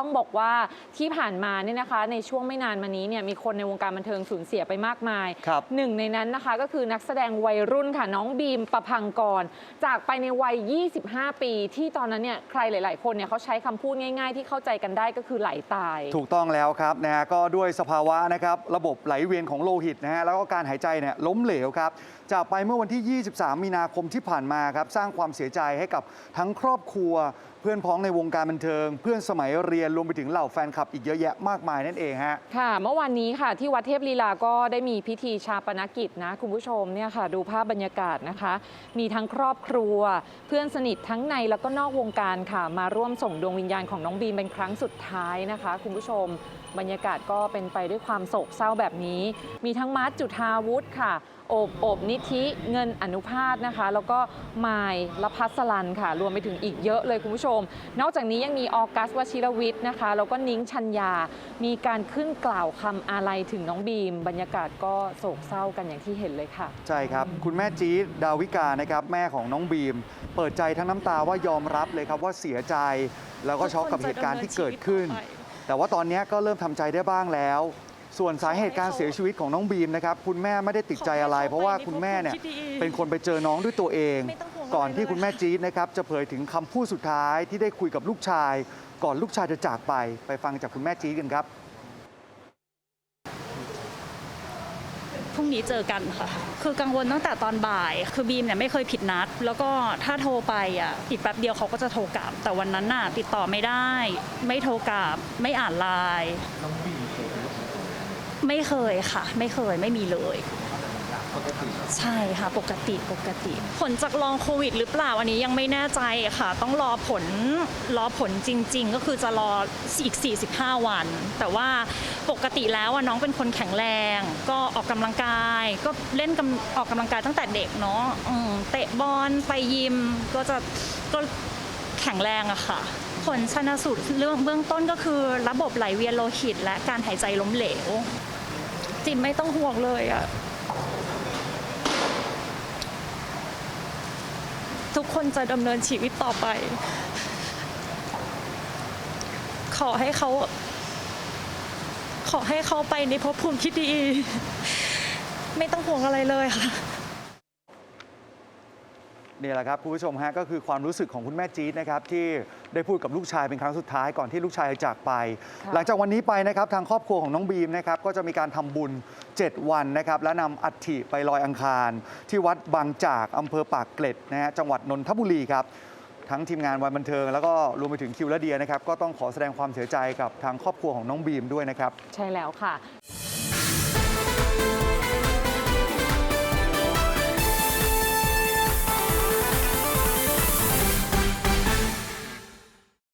ต้องบอกว่าที่ผ่านมาเนี่ยนะคะในช่วงไม่นานมานี้เนี่ยมีคนในวงการบันเทิงสูญเสียไปมากมายครับหนึ่งในนั้นนะคะก็คือนักแสดงวัยรุ่นค่ะน้องบีมประพังกร จากไปในวัย 25 ปี ที่ตอนนั้นเนี่ยใครหลาย ๆ คนเนี่ยเขาใช้คำพูดง่าย ๆ ที่เข้าใจกันได้ก็คือไหลตาย ถูกต้องแล้วครับนะฮะก็ด้วยสภาวะนะครับระบบไหลเวียนของโลหิตนะฮะแล้วก็การหายใจเนี่ยล้มเหลวครับจากไปเมื่อวันที่ 23 มีนาคมที่ผ่านมาครับสร้างความเสียใจให้กับทั้งครอบครัวเพื่อนพ้องในวงการบันเทิง เพื่อนสมัยเรียนรวมไปถึงเหล่าแฟนคลับอีกเยอะแยะมากมายนั่นเองฮะค่ะ เมื่อวานนี้ค่ะ ที่วัดเทพลีลาก็ได้มีพิธีชาปนกิจนะ คุณผู้ชมเนี่ยค่ะ ดูภาพบรรยากาศนะคะ มีทั้งครอบครัว เพื่อนสนิททั้งในแล้วก็นอกวงการค่ะ มาร่วมส่งดวงวิญญาณของน้องบีมเป็นครั้งสุดท้ายนะคะ คุณผู้ชม บรรยากาศก็เป็นไปด้วยความโศกเศร้าแบบนี้ มีทั้งมาร์ทจุธาวุฒิค่ะโอบโอบนิธิเงินอนุภาสนะคะ แล้วก็ไมายละพัสลันค่ะ รวมไปถึงอีกเยอะเลยคุณผู้ชมนอกจากนี้ยังมีออกัสวชิรวิทย์นะคะแล้วก็นิ้งชัญญา มีการขึ้นกล่าวคำอาลัยถึงน้องบีม บรรยากาศก็โศกเศร้ากันอย่างที่เห็นเลยค่ะ ใช่ครับ คุณแม่จี๊ดดาวิกานะครับแม่ของน้องบีม เปิดใจทั้งน้ำตาว่ายอมรับเลยครับว่าเสียใจ แล้วก็ช็อกกับเหตุการณ์ที่เกิดขึ้น แต่ว่าตอนนี้ก็เริ่มทำใจได้บ้างแล้วส่วนสาเหตุการเสียชีวิตของน้องบีมนะครับ คุณแม่ไม่ได้ติดใจอะไร เพราะว่าคุณแม่เนี่ยเป็นคนไปเจอน้องด้วยตัวเองไม่ต้องห่วง ก่อนที่คุณแม่จี๊ดนะครับจะเผยถึงคำพูดสุดท้ายที่ได้คุยกับลูกชาย ก่อนลูกชายจะจากไป ไปฟังจากคุณแม่จี๊ดกันครับ พรุ่งนี้เจอกันค่ะ คือกังวลตั้งแต่ตอนบ่าย คือบีมเนี่ยไม่เคยผิดนัด แล้วก็ถ้าโทรไปอะ อีกแป๊บเดียวเขาก็จะโทรกลับ แต่วันนั้นน่ะติดต่อไม่ได้ ไม่โทรกลับ ไม่อ่านไลน์ ไม่เคยค่ะ ไม่เคย ไม่มีเลย ใช่ค่ะปกติปกติ ผลจากลองโควิด หรือเปล่าอันนี้ยังไม่แน่ใจค่ะ ต้องรอผลรอผลจริง ๆ ก็คือจะรออีก 45 วัน แต่ว่าปกติแล้วน้องเป็นคนแข็งแรง ก็ออกกำลังกาย ก็เล่นออกกำลังกายตั้งแต่เด็กเนาะเตะบอลไปยิมก็จะก็แข็งแรงอะค่ะผลชนสูตรเรื่องเบื้องต้นก็คือระบบไหลเวียนโลหิต และการหายใจล้มเหลวจิมไม่ต้องห่วงเลยอะ ทุกคนจะดำเนินชีวิตต่อไป ขอให้เขา ขอให้เขาไปในภพภูมิที่ดี ไม่ต้องห่วงอะไรเลยค่ะ นี่แหละครับคุณผู้ชมฮะก็คือความรู้สึกของคุณแม่จี๊ดนะครับที่ได้พูดกับลูกชายเป็นครั้งสุดท้ายก่อนที่ลูกชายจะจากไปค่ะหลังจากวันนี้ไปนะครับทางครอบครัวของน้องบีมนะครับก็จะมีการทำบุญ 7 วันนะครับและนำอัฐิไปลอยอังคาร ที่วัดบางจากอำเภอปากเกร็ดนะฮะจังหวัดนนทบุรีครับทั้งทีมงานวันบันเทิง แล้วก็รวมไปถึงคิวและเดียนะครับก็ต้องขอแสดงความเสียใจกับทางครอบครัวของน้องบีมด้วยนะครับ ใช่แล้วค่ะ